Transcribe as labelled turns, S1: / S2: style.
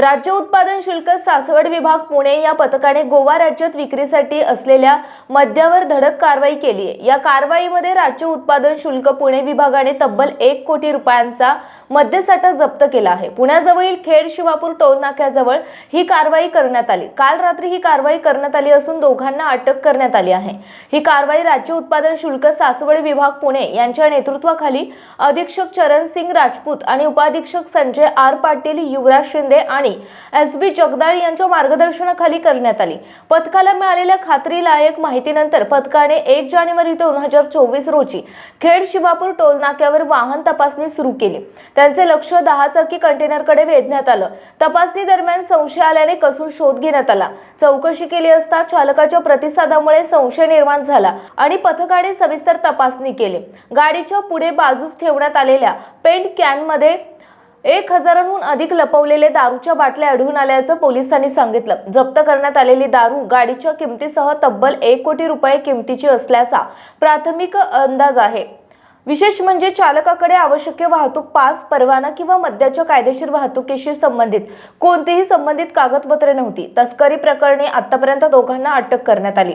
S1: राज्य उत्पादन शुल्क सासवड विभाग पुणे या पथकाने गोवा राज्यात विक्रीसाठी असलेल्या मद्यावर धडक कारवाई केली आहे. या कारवाईमध्ये राज्य उत्पादन शुल्क पुणे विभागाने तब्बल एक कोटी रुपयांचा मद्यसाठा जप्त केला आहे. पुण्याजवळील खेड शिवापूर टोल नाक्याजवळ ही कारवाई करण्यात आली. काल रात्री ही कारवाई करण्यात आली असून दोघांना अटक करण्यात आली आहे. ही कारवाई राज्य उत्पादन शुल्क सासवड विभाग पुणे यांच्या नेतृत्वाखाली अधीक्षक चरण सिंग राजपूत आणि उपाधीक्षक संजय आर पाटील युवराज शिंदे आणि एस बी जगदाळ यांच्या मार्गदर्शनाखाली करण्यात आली. पथकाला मिळालेल्या खात्रीलायक माहितीनंतर पथकाने एक जानेवारी दोन हजार चोवीस रोजी खेड शिवापूर टोल नाक्यावर वाहन तपासणी सुरू केली. त्यांचे लक्ष दहा चाकी कंटेनरकडे वेधण्यात आलं. तपासणी दरम्यान संशय आल्याने कसून शोध घेण्यात आला. चौकशी केली असता चालकाच्या प्रतिसादामुळे संशय निर्माण झाला आणि पथकाने सविस्तर तपासणी केली. गाडीच्या पुढे बाजूस ठेवण्यात आलेल्या पेंट कॅनमध्ये एक हजारांहून अधिक लपवलेले दारूच्या बाटल्या आढळून आल्याचं पोलिसांनी सांगितलं. जप्त करण्यात आलेली दारू गाडीच्या किमतीसह तब्बल एक कोटी रुपये किमतीची असल्याचा प्राथमिक अंदाज आहे. विशेष म्हणजे चालकाकडे आवश्यक वाहतूक पास परवाना किंवा मद्याच्या कायदेशीर वाहतुकीशी संबंधित कोणतीही संबंधित कागदपत्रे नव्हती. तस्करी प्रकरणी आतापर्यंत दोघांना अटक करण्यात आली.